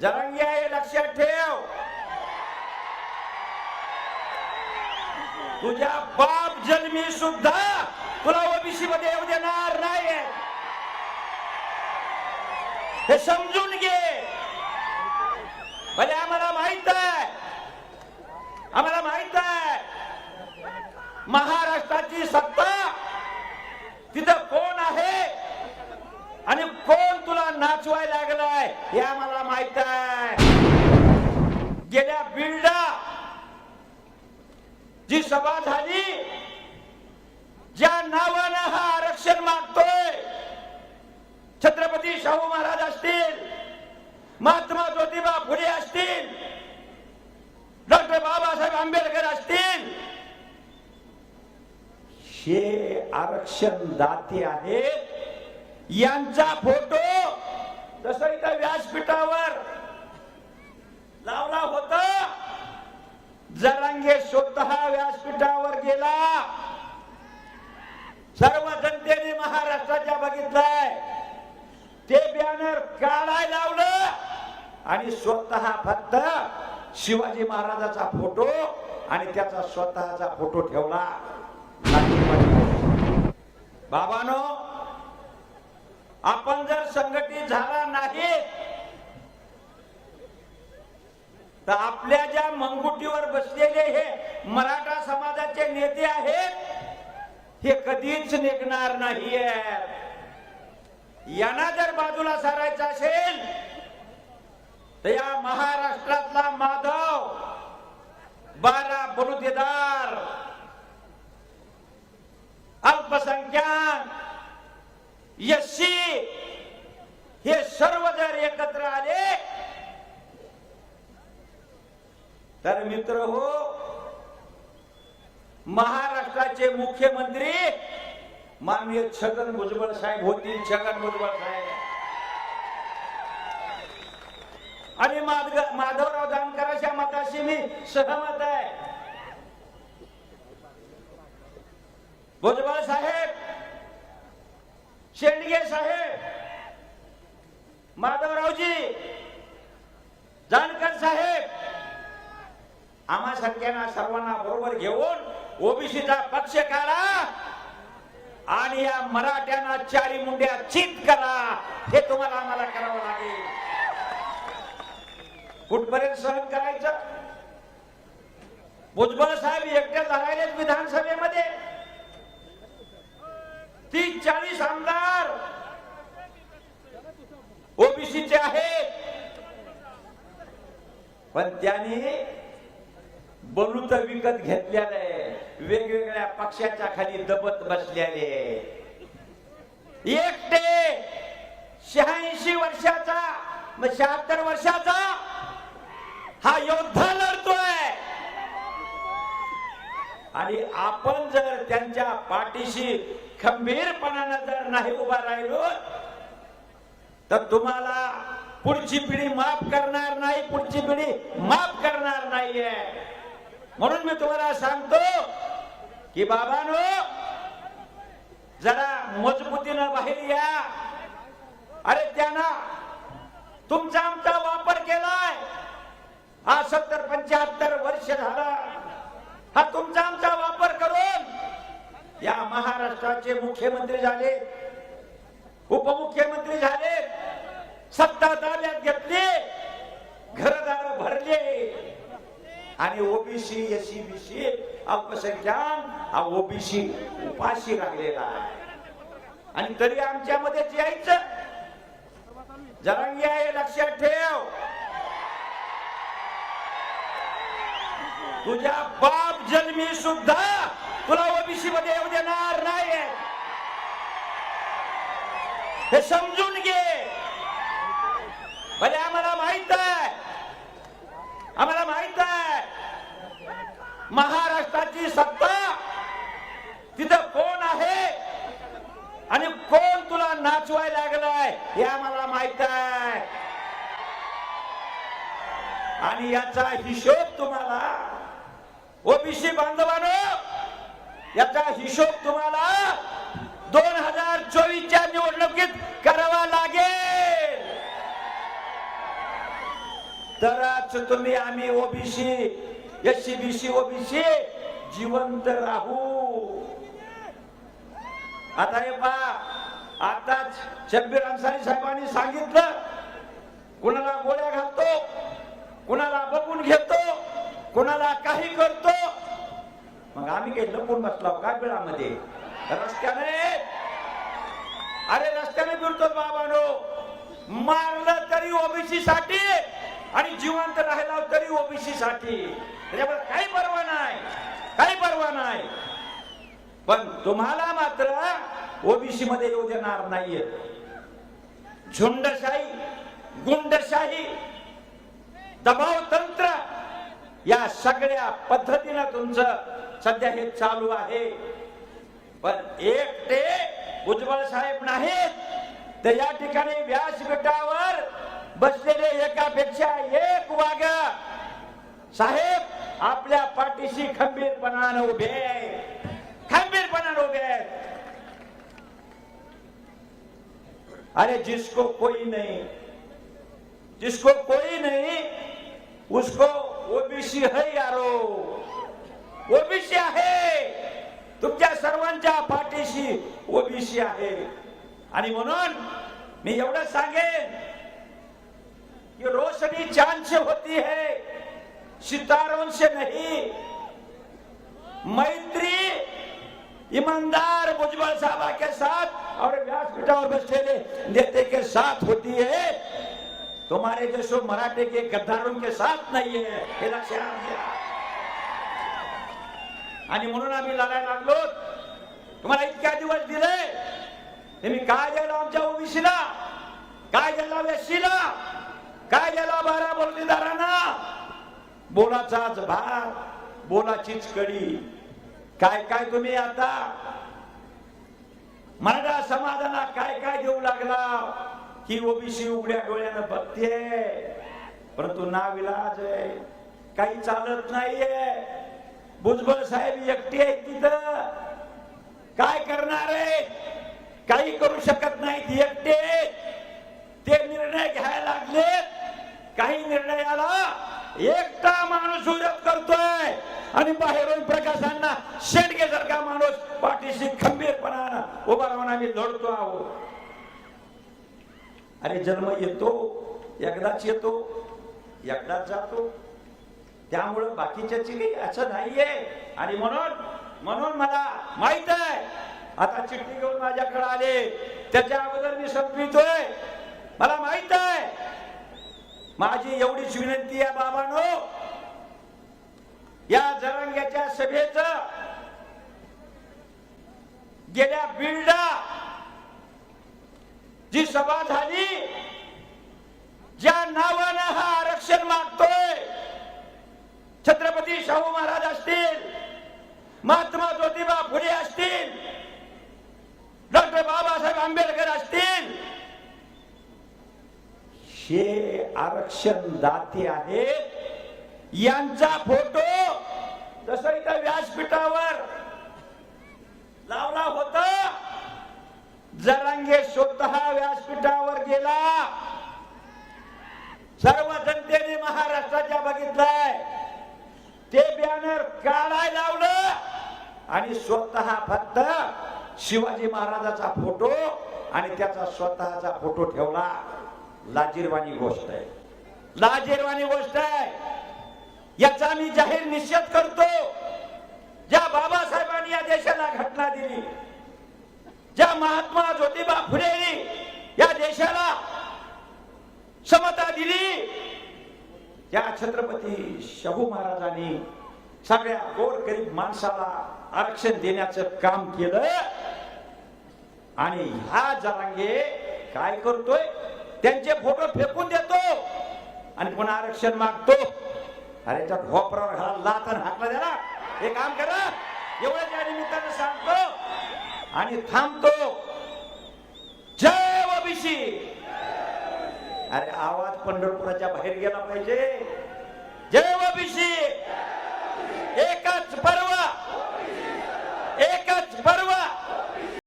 जरांगी हे लक्षात ठेव. तुझ्या बाप जन्मी सुद्धा तुला ओबीसी मध्ये येऊ देणार नाही हे समजून घे. भले आम्हाला माहीत आहे. आम्हाला माहीत आहे. महाराष्ट्राची सत्ता तिथं कोण आहे? आणि कोण तुला नाचवाय लागलाय हे आम्हाला माहीत आहे. गेल्या बिल्डा जी सभा झाली ज्या नावानं हा आरक्षण मागतोय छत्रपती शाहू महाराज असतील महात्मा ज्योतिबा फुले असतील डॉक्टर बाबासाहेब आंबेडकर असतील हे आरक्षण दाते आहेत. यांचा फोटो तस इथं व्यासपीठावर लावला होता. जरांगे स्वतः व्यासपीठावर गेला. सर्व जनतेने महाराष्ट्राच्या बघितलंय. ते बॅनर काढाय लावलं आणि स्वतः फक्त शिवाजी महाराजाचा फोटो आणि त्याचा स्वतःचा फोटो ठेवला. बाबानो आपण जर संघटित झाला नाही तर आपल्या ज्या मंगुटीवर बसलेले हे मराठा समाजाचे नेते आहेत हे कधीच निघणार नाहीये. यांना जर बाजूला सारायचं असेल तर या महाराष्ट्रातला माधव बारा बरुदेदार अल्पसंख्याक यश हे सर्व जर एकत्र आले तर मित्र हो महाराष्ट्राचे मुख्यमंत्री माननीय छगन भुजबळ साहेब होतील छगन भुजबळ साहेब. आणि माधग- माधवराव जानकरांच्या मताशी मी सहमत आहे. भुजबळ साहेब शेंडगे साहेब माधवरावजी जानकर साहेब आम्हा सगळ्यांना सर्वांना बरोबर घेऊन ओबीसीचा पक्ष काढा आणि या मराठ्यांना चारी मुंड्या चित करा. हे तुम्हाला आम्हाला करावं लागेल. कुठपर्यंत सहन करायचं? भुजबळ साहेब एकटे लढायलेत विधानसभेमध्ये. तीस चाळीस आमदार ओबीसीचे आहेत. पण त्यांनी बलूत विकत घेतलेले वेगवेगळ्या पक्षाच्या खाली दबत बसलेले एकटे शहाऐंशी वर्षाचा शहात्तर वर्षाचा हा योद्धा लढतोय. आणि आपण जर त्यांच्या पाठीशी खंबीरपणानं जर नाही उभा राहिलो तर तुम्हाला पुढची पिढी माफ करणार नाही पुढची पिढी माफ करणार नाहीये. म्हणून मी तुम्हाला सांगतो की बाबानो जरा मजबूतीनं बाहेर या. अरे त्यांना तुमचा आमचा वापर केलाय. हा सत्तर पंच्याहत्तर वर्ष झाला. हा तुमचा आमचा वापर करून या महाराष्ट्राचे मुख्यमंत्री झाले उपमुख्यमंत्री झाले सत्ता ताब्यात घेतली घर आणि ओबीसी एससी बीसी अल्पसंख्याक हा ओबीसी उपाशी लागलेला आहे. आणि तरी आमच्यामध्येच यायचं जरांगी आहे लक्षात ठेव. तुझ्या बाप जन्मी सुद्धा तुला ओबीसी मध्ये येऊ देणार नाही हे समजून घे. भले आम्हाला माहीत आहे. आम्हाला माहीत आहे. महाराष्ट्राची सत्ता. तिथं कोण आहे? आणि कोण तुला नाचवाय लागलाय? हे आम्हाला माहीत आहे. आणि याचा हिशोब तुम्हाला ओबीसी बांधवानो याचा हिशोब तुम्हाला दोन हजार चोवीसच्या निवडणुकीत करावा लागेल. तरच तुम्ही आम्ही OBC S C B C OBC जिवंत राहू. आता हे पहा आताच शब्बीर अन्सारी साहेबांनी सांगितलं कुणाला गोळ्या घालतो कुणाला बघून घेतो कुणाला काही करतो. मग आम्ही काही लपून बसलो का बिळामध्ये? रस्त्याने. अरे रस्त्याने फिरतो बाबानो. मारलं तरी ओबीसी साठी आणि जिवंत राहिला तरी ओबीसी साठी. त्याच्यामुळे काही परवा नाही. काही परवा नाही. पण तुम्हाला मात्र ओबीसी मध्ये येऊ देणार नाहीये. झुंडशाही गुंडशाही दबाव तंत्र या सगळ्या पद्धतीनं तुमचं सध्या हे चालू आहे. पण एकटे उज्ज्वल साहेब नाहीत. तर या ठिकाणी व्यासपीठावर बसलेले एकापेक्षा एक वाघ. साहेब आपल्या पाठीशी खंबीरपणानं उभे आहे. खंबीरपणानं उभे आहेत. अरे जिसको कोई नहीं जिसको कोई नहीं उसको ओबीसी है यारो. ओबीसी आहे. तुमच्या सर्वांच्या पाठीशी ओबीसी आहे. आणि म्हणून मी एवढं सांगेन की रोशनी चांद से होती है. सितारों से नहीं। मैत्री ईमानदार भुजबल साहबा के साथ और व्यासपीठा और बस्तेले नेते के साथ होती है। तुम्हारे जैसे मराठे के गद्दारों के साथ नहीं है। हे। लक्षात आणि म्हणून आम्ही लढायला लागलो। तुम्हाला इतक्या दिवस दिले। तुम्ही काय द्यायला आमच्या ओबीसीला? काय द्यायला वेशीला काय द्यायला बारा बोलणीदारांना बोलाचाच भाग बोलाचीच कडी. काय काय तुम्ही आता? मराठा समाजाला काय काय देऊ लागला ही ओबीसी उघड्या डोळ्यानं बघते परंतु नाविलाज आहे. काही चालत नाहीये. भुजबळ साहेब एकटे आहेत तिथं. काय करणार आहे? काही करू शकत नाहीत एकटे. ते निर्णय घ्यायला लागले काही निर्णय आला एकटा माणूस विरोध करतोय आणि बाहेरून प्रकाशांना शेंडगेसारखा माणूस पाठीशी खंबीरपणानं उभा राहून आम्ही लढतो आहोत. अरे जन्म येतो एकदाच येतो एकदाच जातो. त्यामुळं बाकीच्याची काही असं नाहीये. आणि म्हणून म्हणून मला माहीत आहे आता चिठ्ठी घेऊन माझ्याकडे आले त्याच्या अगोदर मी संपवितोय मला माहीत आहे माझी एवढीच विनंती आहे बाबांनो. या जरंग्याच्या सभेच गेल्या बिल्डा जी सभा झाली ज्या नावानं हा आरक्षण मागतोय छत्रपती शाहू महाराज असतील महात्मा ज्योतिबा फुले असतील डॉक्टर बाबासाहेब आंबेडकर असतील हे आरक्षण दाते आहेत यांचा फोटो जसं इथं व्यासपीठावर लावला होता जरांगे स्वतः व्यासपीठावर गेला. सर्व जनतेने महाराष्ट्राच्या बघितलंय. ते बॅनर काढाय लावलं आणि स्वतः फक्त शिवाजी महाराजाचा फोटो आणि त्याचा स्वतःचा फोटो ठेवला. लाजीरवाणी गोष्ट आहे. लाजीरवाणी गोष्ट आहे. याचा मी जाहीर निषेध करतो. ज्या बाबासाहेबांनी या देशाला घटना दिली ज्या महात्मा ज्योतिबा फुलेनी या देशाला समता दिली या छत्रपती शाहू महाराजांनी सगळ्या गोरगरीब माणसाला आरक्षण देण्याचं काम केलं. आणि ह्या जरांगे काय करतोय? त्यांचे फोटो फेकून देतो. आणि पुन्हा आरक्षण मागतो? अरे त्या भोपरावर घाला लातन हाकला द्याला हे काम करा. एवढं त्या निमित्तानं सांगतो आणि थांबतो. जय ओबीसी. अरे आवाज पंढरपुराच्या बाहेर गेला पाहिजे. जय ओबीसी. एकच पर्व.